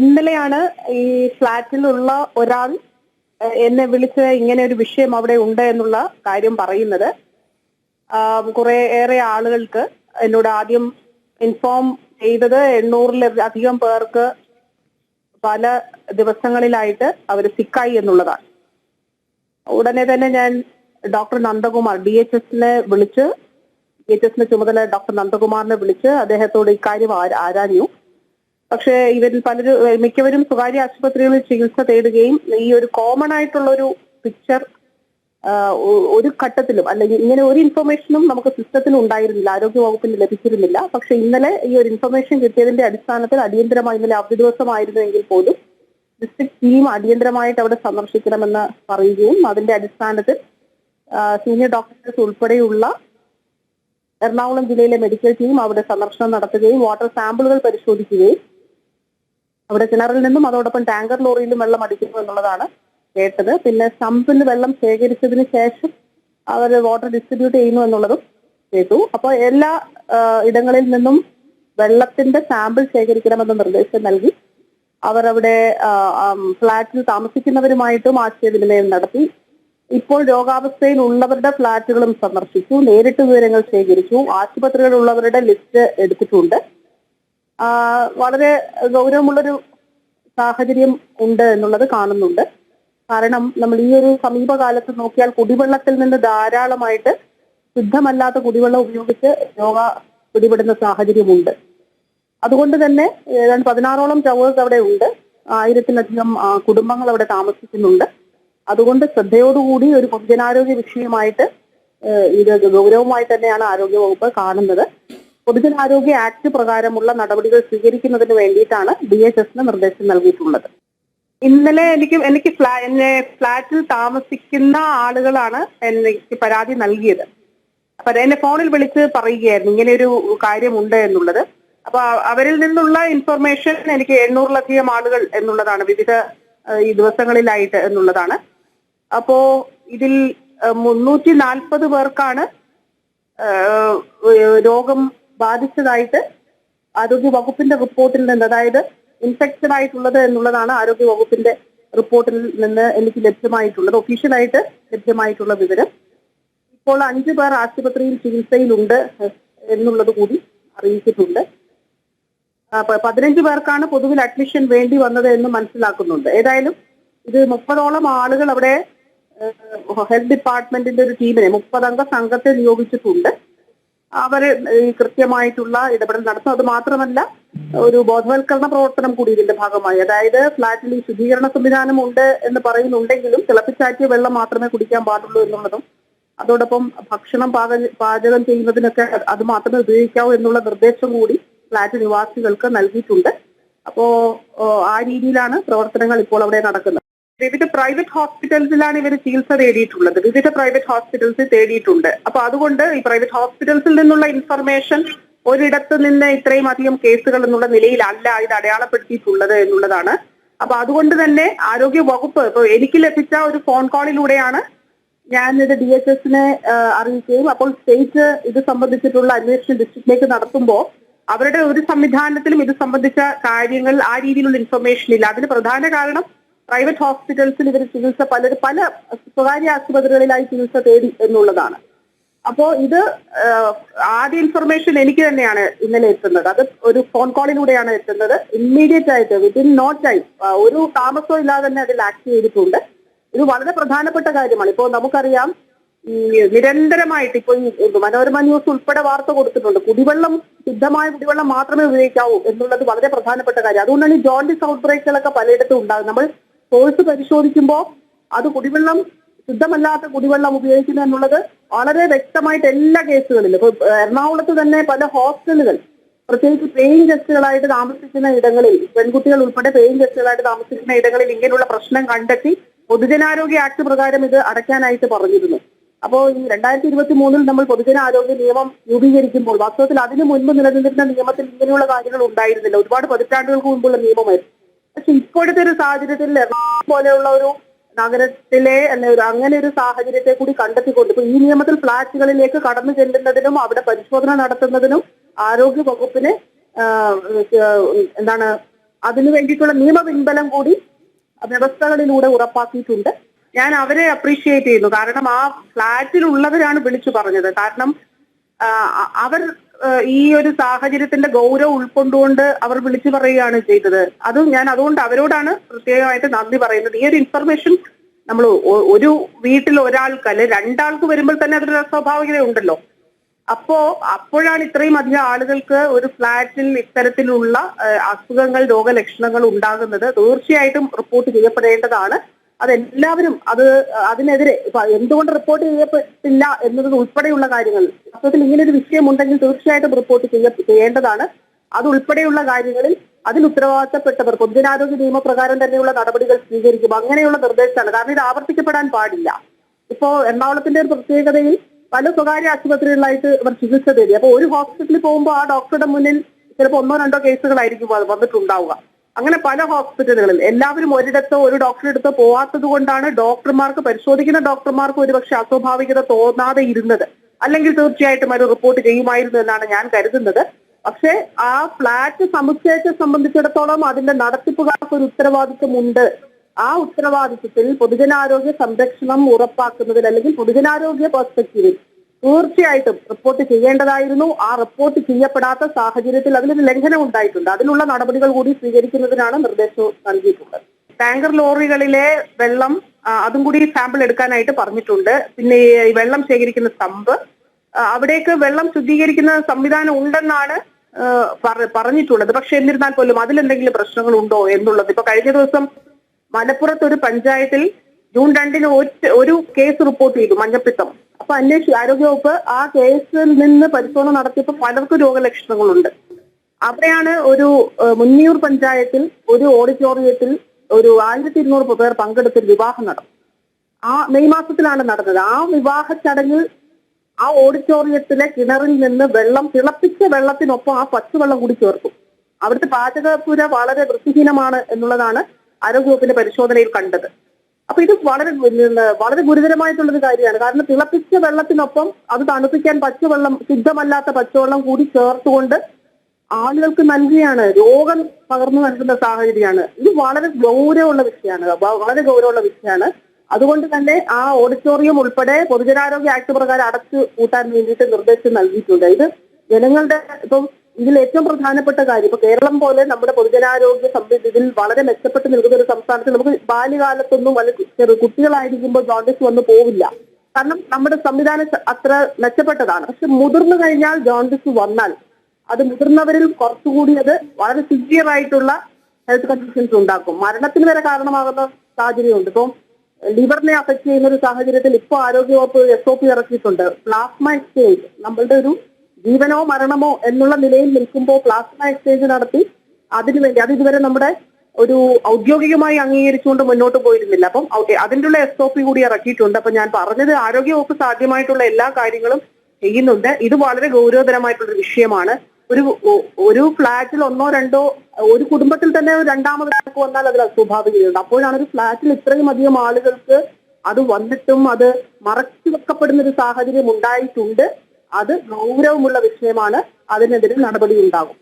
ഇന്നലെയാണ് ഈ ഫ്ലാറ്റിലുള്ള ഒരാൾ എന്നെ വിളിച്ച് ഇങ്ങനെ ഒരു വിഷയം അവിടെ ഉണ്ട് എന്നുള്ള കാര്യം പറയുന്നത്. കുറെ ഏറെ ആളുകൾക്ക് എന്നോട് ആദ്യം ഇൻഫോം ചെയ്തത് എണ്ണൂറിലധികം പേർക്ക് പല ദിവസങ്ങളിലായിട്ട് അവർ സിക്കായി എന്നുള്ളതാണ്. ഉടനെ തന്നെ ഞാൻ ഡോക്ടർ നന്ദകുമാർ ഡി എച്ച് എസിനെ വിളിച്ച് ഡി എച്ച് എസിന്റെ ചുമതല ഡോക്ടർ നന്ദകുമാറിനെ വിളിച്ച് അദ്ദേഹത്തോട് ഇക്കാര്യം ആരാഞ്ഞു. പക്ഷേ ഇവരിൽ പലരും മിക്കവരും സ്വകാര്യ ആശുപത്രികളിൽ ചികിത്സ തേടുകയും ഈ ഒരു കോമൺ ആയിട്ടുള്ള ഒരു പിക്ചർ ഒരു ഘട്ടത്തിലും അല്ലെങ്കിൽ ഇങ്ങനെ ഒരു ഇൻഫർമേഷനും നമുക്ക് സിസ്റ്റത്തിൽ ഉണ്ടായിരുന്നില്ല ആരോഗ്യ വകുപ്പിന് ലഭിച്ചിരുന്നില്ല. പക്ഷെ ഇന്നലെ ഈ ഒരു ഇൻഫർമേഷൻ കിട്ടിയതിന്റെ അടിസ്ഥാനത്തിൽ അടിയന്തരമായി ഇന്നലെ അവധി ദിവസമായിരുന്നുവെങ്കിൽ പോലും ഡിസ്ട്രിക്ട് ടീം അടിയന്തരമായിട്ട് അവിടെ സന്ദർശിക്കണമെന്ന് പറയുകയും അതിന്റെ അടിസ്ഥാനത്തിൽ സീനിയർ ഡോക്ടേഴ്സ് ഉൾപ്പെടെയുള്ള എറണാകുളം ജില്ലയിലെ മെഡിക്കൽ ടീം അവിടെ സന്ദർശനം നടത്തുകയും വാട്ടർ സാമ്പിളുകൾ പരിശോധിക്കുകയും അവിടെ കിണറിൽ നിന്നും അതോടൊപ്പം ടാങ്കർ ലോറിയിലും വെള്ളം അടിക്കുന്നു എന്നുള്ളതാണ് കേട്ടത്. പിന്നെ സ്റ്റംപിൽ വെള്ളം ശേഖരിച്ചതിന് ശേഷം അവർ വാട്ടർ ഡിസ്ട്രിബ്യൂട്ട് ചെയ്യുന്നു എന്നുള്ളതും കേട്ടു. അപ്പോൾ എല്ലാ ഇടങ്ങളിൽ നിന്നും വെള്ളത്തിന്റെ സാമ്പിൾ ശേഖരിക്കണമെന്ന നിർദ്ദേശം നൽകി. ആം, ഫ്ലാറ്റിൽ താമസിക്കുന്നവരുമായിട്ടും ആശയവിനിമയം നടത്തി. ഇപ്പോൾ രോഗാവസ്ഥയിൽ ഉള്ളവരുടെ ഫ്ളാറ്റുകളും സന്ദർശിച്ചു. നേരിട്ട് വിവരങ്ങൾ ശേഖരിച്ചു. ആശുപത്രികളിലുള്ളവരുടെ ലിസ്റ്റ് എടുത്തിട്ടുണ്ട്. വളരെ ഗൗരവമുള്ളൊരു സാഹചര്യം ഉണ്ട് എന്നുള്ളത് കാണുന്നുണ്ട്. കാരണം നമ്മൾ ഈ ഒരു സമീപകാലത്ത് നോക്കിയാൽ കുടിവെള്ളത്തിൽ നിന്ന് ധാരാളമായിട്ട് ശുദ്ധമല്ലാത്ത കുടിവെള്ളം ഉപയോഗിച്ച് രോഗ പിടിപെടുന്ന സാഹചര്യമുണ്ട്. അതുകൊണ്ട് തന്നെ പതിനാറോളം ടവേഴ്സ് അവിടെ ഉണ്ട്. ആയിരത്തിലധികം കുടുംബങ്ങൾ അവിടെ താമസിക്കുന്നുണ്ട്. അതുകൊണ്ട് ശ്രദ്ധയോടുകൂടി ഒരു പൊതുജനാരോഗ്യ വിഷയമായിട്ട് ഇത് ഗൗരവമായി തന്നെയാണ് ആരോഗ്യ വകുപ്പ് കാണുന്നത്. പൊതുജനാരോഗ്യ ആക്ട് പ്രകാരമുള്ള നടപടികൾ സ്വീകരിക്കുന്നതിന് വേണ്ടിയിട്ടാണ് ഡി എച്ച് എസിന് നിർദ്ദേശം നൽകിയിട്ടുള്ളത്. ഇന്നലെ എനിക്ക് എനിക്ക് ഫ്ലാ എന്നെ ഫ്ലാറ്റിൽ താമസിക്കുന്ന ആളുകളാണ് എനിക്ക് പരാതി നൽകിയത്. അപ്പൊ എന്നെ ഫോണിൽ വിളിച്ച് പറയുകയായിരുന്നു ഇങ്ങനെ ഒരു കാര്യമുണ്ട് എന്നുള്ളത്. അപ്പൊ അവരിൽ നിന്നുള്ള ഇൻഫർമേഷൻ എനിക്ക് എണ്ണൂറിലധികം ആളുകൾ എന്നുള്ളതാണ് വിവിധ ഈ ദിവസങ്ങളിലായിട്ട് എന്നുള്ളതാണ്. അപ്പോ ഇതിൽ മുന്നൂറ്റി നാൽപ്പത് പേർക്കാണ് രോഗം ബാധിച്ചതായിട്ട് ആരോഗ്യ വകുപ്പിന്റെ റിപ്പോർട്ടിൽ നിന്ന് അതായത് ഇൻഫെക്ഷൻ ആയിട്ടുള്ളത് എന്നുള്ളതാണ് ആരോഗ്യ വകുപ്പിന്റെ റിപ്പോർട്ടിൽ നിന്ന് എനിക്ക് ലഭ്യമായിട്ടുള്ളത്. ഒഫീഷ്യലായിട്ട് ലഭ്യമായിട്ടുള്ള വിവരം. ഇപ്പോൾ അഞ്ചു പേർ ആശുപത്രിയിൽ ചികിത്സയിലുണ്ട് എന്നുള്ളത് കൂടി അറിയിച്ചിട്ടുണ്ട്. പതിനഞ്ച് പേർക്കാണ് പൊതുവിൽ അഡ്മിഷൻ വേണ്ടി വന്നത് എന്ന് മനസ്സിലാക്കുന്നുണ്ട്. ഏതായാലും ഇത് മുപ്പതോളം ആളുകൾ അവിടെ ഹെൽത്ത് ഡിപ്പാർട്ട്മെന്റിന്റെ ഒരു ടീമിനെ മുപ്പതംഗ സംഘത്തെ നിയോഗിച്ചിട്ടുണ്ട്. അവർ കൃത്യമായിട്ടുള്ള ഇടപെടൽ നടത്തും. അത് മാത്രമല്ല ഒരു ബോധവൽക്കരണ പ്രവർത്തനം കൂടി ഇതിന്റെ ഭാഗമായി. അതായത് ഫ്ലാറ്റിൽ ഈ ശുചീകരണ സംവിധാനം ഉണ്ട് എന്ന് പറയുന്നുണ്ടെങ്കിലും തിളപ്പിച്ചാറ്റിയ വെള്ളം മാത്രമേ കുടിക്കാൻ പാടുള്ളൂ എന്നുള്ളതും അതോടൊപ്പം ഭക്ഷണം പാക പാചകം ചെയ്യുന്നതിനൊക്കെ അത് മാത്രമേ ഉപയോഗിക്കാവൂ എന്നുള്ള നിർദ്ദേശം കൂടി ഫ്ലാറ്റ് നിവാസികൾക്ക് നൽകിയിട്ടുണ്ട്. അപ്പോ ആ രീതിയിലാണ് പ്രവർത്തനങ്ങൾ ഇപ്പോൾ അവിടെ നടക്കുന്നത്. വിവിധ പ്രൈവറ്റ് ഹോസ്പിറ്റൽസിലാണ് ഇവർ ചികിത്സ തേടിയിട്ടുള്ളത്. വിവിധ പ്രൈവറ്റ് ഹോസ്പിറ്റൽസിൽ തേടിയിട്ടുണ്ട്. അപ്പൊ അതുകൊണ്ട് ഈ പ്രൈവറ്റ് ഹോസ്പിറ്റൽസിൽ നിന്നുള്ള ഇൻഫർമേഷൻ ഒരിടത്ത് നിന്ന് ഇത്രയും അധികം കേസുകൾ എന്നുള്ള നിലയിലല്ല ഇത് അടയാളപ്പെടുത്തിയിട്ടുള്ളത് എന്നുള്ളതാണ്. അപ്പൊ അതുകൊണ്ട് തന്നെ ആരോഗ്യ വകുപ്പ് ഇപ്പൊ എനിക്ക് ലഭിച്ച ഒരു ഫോൺ കോളിലൂടെയാണ് ഞാൻ ഇത് ഡി എച്ച് എസിനെ അറിയിക്കുകയും അപ്പോൾ സ്റ്റേറ്റ് ഇത് സംബന്ധിച്ചിട്ടുള്ള അന്വേഷണം ഡിസ്ട്രിക്റ്റിലേക്ക് നടത്തുമ്പോൾ അവരുടെ ഒരു സംവിധാനത്തിലും ഇത് സംബന്ധിച്ച കാര്യങ്ങൾ ആ രീതിയിലുള്ള ഇൻഫർമേഷൻ ഇല്ല. അതിന് പ്രധാന കാരണം പ്രൈവറ്റ് ഹോസ്പിറ്റൽസിൽ ഇവർ ചികിത്സ പലരും പല സ്വകാര്യ ആശുപത്രികളിലായി ചികിത്സ തേടി എന്നുള്ളതാണ്. അപ്പോ ഇത് ആദ്യ ഇൻഫർമേഷൻ എനിക്ക് തന്നെയാണ് ഇന്നലെ എത്തുന്നത്. അത് ഒരു ഫോൺ കോളിലൂടെയാണ് എത്തുന്നത്. ഇമ്മീഡിയറ്റ് ആയിട്ട് വിത്തിൻ നോ ടൈം ഒരു താമസവും ഇല്ലാതെ തന്നെ അതിൽ ആക്ട് ചെയ്തിട്ടുണ്ട്. ഇത് വളരെ പ്രധാനപ്പെട്ട കാര്യമാണ്. ഇപ്പോൾ നമുക്കറിയാം ഈ നിരന്തരമായിട്ട് ഇപ്പൊ മനോരമ ന്യൂസ് ഉൾപ്പെടെ വാർത്ത കൊടുത്തിട്ടുണ്ട്. കുടിവെള്ളം ശുദ്ധമായ കുടിവെള്ളം മാത്രമേ ഉപയോഗിക്കാവൂ എന്നുള്ളത് വളരെ പ്രധാനപ്പെട്ട കാര്യം. അതുകൊണ്ടാണ് ഈ ജോണ്ടിസ് ഔട്ട് ബ്രേക്കുകളൊക്കെ പലയിടത്തും ഉണ്ടാകും നമ്മൾ സോഴ്സ് പരിശോധിക്കുമ്പോൾ അത് കുടിവെള്ളം ശുദ്ധമല്ലാത്ത കുടിവെള്ളം ഉപയോഗിക്കുന്നു എന്നുള്ളത് വളരെ വ്യക്തമായിട്ട് എല്ലാ കേസുകളിലും. ഇപ്പൊ എറണാകുളത്ത് തന്നെ പല ഹോസ്റ്റലുകൾ പ്രത്യേകിച്ച് പേയിങ് ഗസ്റ്റുകളായിട്ട് താമസിക്കുന്ന ഇടങ്ങളിൽ പെൺകുട്ടികൾ ഉൾപ്പെടെ പേയിങ് ഗസ്റ്റുകളായിട്ട് താമസിക്കുന്ന ഇടങ്ങളിൽ ഇങ്ങനെയുള്ള പ്രശ്നം കണ്ടെത്തി പൊതുജനാരോഗ്യ ആക്ട് പ്രകാരം ഇത് അടയ്ക്കാനായിട്ട് പറഞ്ഞിരുന്നു. അപ്പോൾ ഈ രണ്ടായിരത്തി ഇരുപത്തി മൂന്നിൽ നമ്മൾ പൊതുജനാരോഗ്യ നിയമം രൂപീകരിക്കുമ്പോൾ വാസ്തവത്തിൽ അതിനു മുൻപ് നിലനിന്നിരുന്ന നിയമത്തിൽ ഇങ്ങനെയുള്ള കാര്യങ്ങൾ ഉണ്ടായിരുന്നില്ല. ഒരുപാട് പതിറ്റാണ്ടുകൾക്ക് മുമ്പുള്ള നിയമമായിരുന്നു. പക്ഷെ ഇപ്പോഴത്തെ ഒരു സാഹചര്യത്തിൽ പോലെയുള്ള ഒരു നഗരത്തിലെ അല്ലെ ഒരു അങ്ങനെ ഒരു സാഹചര്യത്തെ കൂടി കണ്ടെത്തിക്കൊണ്ട് ഇപ്പൊ ഈ നിയമത്തിൽ ഫ്ളാറ്റുകളിലേക്ക് കടന്നു ചെല്ലുന്നതിനും അവിടെ പരിശോധന നടത്തുന്നതിനും ആരോഗ്യ വകുപ്പിന് എന്താണ് അതിനു വേണ്ടിയിട്ടുള്ള നിയമ പിൻബലം കൂടി വ്യവസ്ഥകളിലൂടെ ഉറപ്പാക്കിയിട്ടുണ്ട്. ഞാൻ അവരെ അപ്രീഷിയേറ്റ് ചെയ്യുന്നു. കാരണം ആ ഫ്ലാറ്റിലുള്ളവരാണ് വിളിച്ചു പറഞ്ഞത്. കാരണം അവർ ഈ ഒരു സാഹചര്യത്തിന്റെ ഗൗരവം ഉൾക്കൊണ്ടുകൊണ്ട് അവർ വിളിച്ചു പറയുകയാണ് ചെയ്തത്. അത് ഞാൻ അതുകൊണ്ട് അവരോടാണ് പ്രത്യേകമായിട്ട് നന്ദി പറയുന്നത്. ഈ ഒരു ഇൻഫർമേഷൻ നമ്മൾ ഒരു വീട്ടിൽ ഒരാൾക്ക് അല്ലെ രണ്ടാൾക്ക് വരുമ്പോൾ തന്നെ അതൊരു സ്വാഭാവികത ഉണ്ടല്ലോ. അപ്പോ അപ്പോഴാണ് ഇത്രയും അധികം ആളുകൾക്ക് ഒരു ഫ്ലാറ്റിൽ ഇത്തരത്തിലുള്ള അസുഖങ്ങൾ രോഗലക്ഷണങ്ങൾ ഉണ്ടാകുന്നത്. തീർച്ചയായിട്ടും റിപ്പോർട്ട് ചെയ്യപ്പെടേണ്ടതാണ്. അതെല്ലാവരും അത് അതിനെതിരെ എന്തുകൊണ്ട് റിപ്പോർട്ട് ചെയ്യപ്പെട്ടില്ല എന്നത് ഉൾപ്പെടെയുള്ള കാര്യങ്ങൾ വാസ്തവത്തിൽ ഇങ്ങനെ ഒരു വിഷയം ഉണ്ടെങ്കിൽ തീർച്ചയായിട്ടും റിപ്പോർട്ട് ചെയ്യ ചെയ്യേണ്ടതാണ്. അത് ഉൾപ്പെടെയുള്ള കാര്യങ്ങളിൽ അതിൽ ഉത്തരവാദിത്തപ്പെട്ടവർ പൊതുജനാരോഗ്യ നിയമപ്രകാരം തന്നെയുള്ള നടപടികൾ സ്വീകരിക്കും. അങ്ങനെയുള്ള നിർദ്ദേശമാണ്. കാരണം ഇത് ആവർത്തിക്കപ്പെടാൻ പാടില്ല. ഇപ്പോ എറണാകുളത്തിന്റെ ഒരു പ്രത്യേകതയിൽ പല സ്വകാര്യ ആശുപത്രികളിലായിട്ട് ഇവർ ചികിത്സ തേടി. അപ്പൊ ഒരു ഹോസ്പിറ്റലിൽ പോകുമ്പോൾ ആ ഡോക്ടറുടെ മുന്നിൽ ചിലപ്പോൾ ഒന്നോ രണ്ടോ കേസുകളായിരിക്കും വന്നിട്ടുണ്ടാവുക. അങ്ങനെ പല ഹോസ്പിറ്റലുകളിൽ എല്ലാവരും ഒരിടത്തോ ഒരു ഡോക്ടറെ അടുത്തോ പോവാത്തത് കൊണ്ടാണ് ഡോക്ടർമാർക്ക് പരിശോധിക്കുന്ന ഡോക്ടർമാർക്ക് ഒരുപക്ഷെ അസ്വാഭാവികത തോന്നാതെ ഇരുന്നത്. അല്ലെങ്കിൽ തീർച്ചയായിട്ടും അത് റിപ്പോർട്ട് ചെയ്യുമായിരുന്നു എന്നാണ് ഞാൻ കരുതുന്നത്. പക്ഷേ ആ ഫ്ലാറ്റ് സമുച്ചയത്തെ സംബന്ധിച്ചിടത്തോളം അതിന്റെ നടത്തിപ്പുകാർക്ക് ഒരു ഉത്തരവാദിത്വമുണ്ട്. ആ ഉത്തരവാദിത്വത്തിൽ പൊതുജനാരോഗ്യ സംരക്ഷണം ഉറപ്പാക്കുന്നതിൽ അല്ലെങ്കിൽ പൊതുജനാരോഗ്യ പെർസ്പെക്റ്റീവിൽ തീർച്ചയായിട്ടും റിപ്പോർട്ട് ചെയ്യേണ്ടതായിരുന്നു. ആ റിപ്പോർട്ട് ചെയ്യപ്പെടാത്ത സാഹചര്യത്തിൽ അതിലൊരു ലംഘനം ഉണ്ടായിട്ടുണ്ട്. അതിനുള്ള നടപടികൾ കൂടി സ്വീകരിക്കുന്നതിനാണ് നിർദ്ദേശം നൽകിയിട്ടുള്ളത്. ടാങ്കർ ലോറികളിലെ വെള്ളം അതും കൂടി സാമ്പിൾ എടുക്കാനായിട്ട് പറഞ്ഞിട്ടുണ്ട്. പിന്നെ ഈ വെള്ളം ശേഖരിക്കുന്ന തമ്പ് ആ, അവിടേക്ക് വെള്ളം ശുദ്ധീകരിക്കുന്ന സംവിധാനം ഉണ്ടെന്നാണ് പറഞ്ഞിട്ടുള്ളത്. പക്ഷെ എന്നിരുന്നാൽ പോലും അതിലെന്തെങ്കിലും പ്രശ്നങ്ങൾ ഉണ്ടോ എന്നുള്ളത് ഇപ്പൊ കഴിഞ്ഞ ദിവസം മലപ്പുറത്ത് ഒരു പഞ്ചായത്തിൽ ജൂൺ രണ്ടിന് ഒറ്റ ഒരു കേസ് റിപ്പോർട്ട് ചെയ്തു മഞ്ഞപ്പിത്തം. അപ്പൊ അന്വേഷിച്ചു. ആരോഗ്യവകുപ്പ് ആ കേസിൽ നിന്ന് പരിശോധന നടത്തിയപ്പോൾ പലർക്കും രോഗലക്ഷണങ്ങളുണ്ട്. അവിടെയാണ് ഒരു മുന്നിയൂർ പഞ്ചായത്തിൽ ഒരു ഓഡിറ്റോറിയത്തിൽ ഒരു ആയിരത്തി ഇരുന്നൂറ് പേർ പങ്കെടുത്തൊരു വിവാഹം നടന്നു ആ മെയ് മാസത്തിലാണ് നടന്നത്. ആ വിവാഹ ചടങ്ങിൽ ആ ഓഡിറ്റോറിയത്തിലെ കിണറിൽ നിന്ന് വെള്ളം തിളപ്പിച്ച വെള്ളത്തിനൊപ്പം ആ പച്ചവെള്ളം കൂടി ചേർത്തു. അവിടുത്തെ പാചകപ്പുര വളരെ വൃത്തിഹീനമാണ് എന്നുള്ളതാണ് ആരോഗ്യവകുപ്പിന്റെ പരിശോധനയിൽ കണ്ടത്. അപ്പൊ ഇത് വളരെ വളരെ ഗുരുതരമായിട്ടുള്ളൊരു കാര്യമാണ്. കാരണം തിളപ്പിച്ച വെള്ളത്തിനൊപ്പം അത് തണുപ്പിക്കാൻ പച്ചവെള്ളം ശുദ്ധമല്ലാത്ത പച്ചവെള്ളം കൂടി ചേർത്തുകൊണ്ട് ആളുകൾക്ക് നൽകുകയാണ്. രോഗം പകർന്നു നൽകുന്ന സാഹചര്യമാണ്. ഇത് വളരെ ഗൗരവമുള്ള വിഷയമാണ്. വളരെ ഗൗരവമുള്ള വിഷയമാണ്. അതുകൊണ്ട് തന്നെ ആ ഓഡിറ്റോറിയം ഉൾപ്പെടെ പൊതുജനാരോഗ്യ ആക്ട് പ്രകാരം അടച്ചു പൂട്ടാൻ വേണ്ടിയിട്ട് നിർദ്ദേശം നൽകിയിട്ടുണ്ട്. ഇത് ജനങ്ങളുടെ ഇപ്പം ഇതിൽ ഏറ്റവും പ്രധാനപ്പെട്ട കാര്യം ഇപ്പൊ കേരളം പോലെ നമ്മുടെ പൊതുജനാരോഗ്യ സംവിധാനം ഇതിൽ വളരെ മെച്ചപ്പെട്ട് നിൽക്കുന്ന ഒരു സംസ്ഥാനത്ത് നമുക്ക് ബാല്യകാലത്തൊന്നും അല്ലെങ്കിൽ കുട്ടികളായിരിക്കുമ്പോൾ ജോണ്ടിസ് വന്നു പോവില്ല. കാരണം നമ്മുടെ സംവിധാനം അത്ര മെച്ചപ്പെട്ടതാണ്. പക്ഷെ മുതിർന്നു കഴിഞ്ഞാൽ ജോണ്ടിസ് വന്നാൽ അത് മുതിർന്നവരിൽ കുറച്ചുകൂടി അത് വളരെ സിവിയർ ആയിട്ടുള്ള ഹെൽത്ത് കണ്ടീഷൻസ് ഉണ്ടാക്കും. മരണത്തിന് വരെ കാരണമാകുന്ന സാഹചര്യമുണ്ട്. ഇപ്പം ലിവറിനെ അഫക്ട് ചെയ്യുന്ന ഒരു സാഹചര്യത്തിൽ ഇപ്പോൾ ആരോഗ്യവകുപ്പ് എസ് ഒ പി ഇറക്കിയിട്ടുണ്ട്. പ്ലാസ്മ എക്സ്ചേഞ്ച് നമ്മളുടെ ഒരു ജീവനോ മരണമോ എന്നുള്ള നിലയിൽ നിൽക്കുമ്പോൾ പ്ലാസ്മ എക്സ്ചേഞ്ച് നടത്തി അതിനുവേണ്ടി അത് ഇതുവരെ നമ്മുടെ ഒരു ഔദ്യോഗികമായി അംഗീകരിച്ചുകൊണ്ട് മുന്നോട്ട് പോയിരുന്നില്ല. അപ്പം അതിന്റെ ഉള്ള എസ് ഒ പി കൂടി ഇറക്കിയിട്ടുണ്ട്. അപ്പൊ ഞാൻ പറഞ്ഞത് ആരോഗ്യവകുപ്പ് സാധ്യമായിട്ടുള്ള എല്ലാ കാര്യങ്ങളും ചെയ്യുന്നുണ്ട്. ഇത് വളരെ ഗൗരവതരമായിട്ടുള്ള വിഷയമാണ്. ഒരു ഒരു ഫ്ലാറ്റിൽ ഒന്നോ രണ്ടോ ഒരു കുടുംബത്തിൽ തന്നെ രണ്ടാമത് വന്നാൽ അതിൽ അസ്വാഭാവികതയുണ്ട്. അപ്പോഴാണ് ഒരു ഫ്ലാറ്റിൽ ഇത്രയും അധികം ആളുകൾക്ക് അത് വന്നിട്ടും അത് മറച്ചു വെക്കപ്പെടുന്ന ഒരു സാഹചര്യം ഉണ്ടായിട്ടുണ്ട്. അത് ഗൗരവമുള്ള വിഷയമാണ്. അതിനെതിരെ നടപടി ഉണ്ടാകും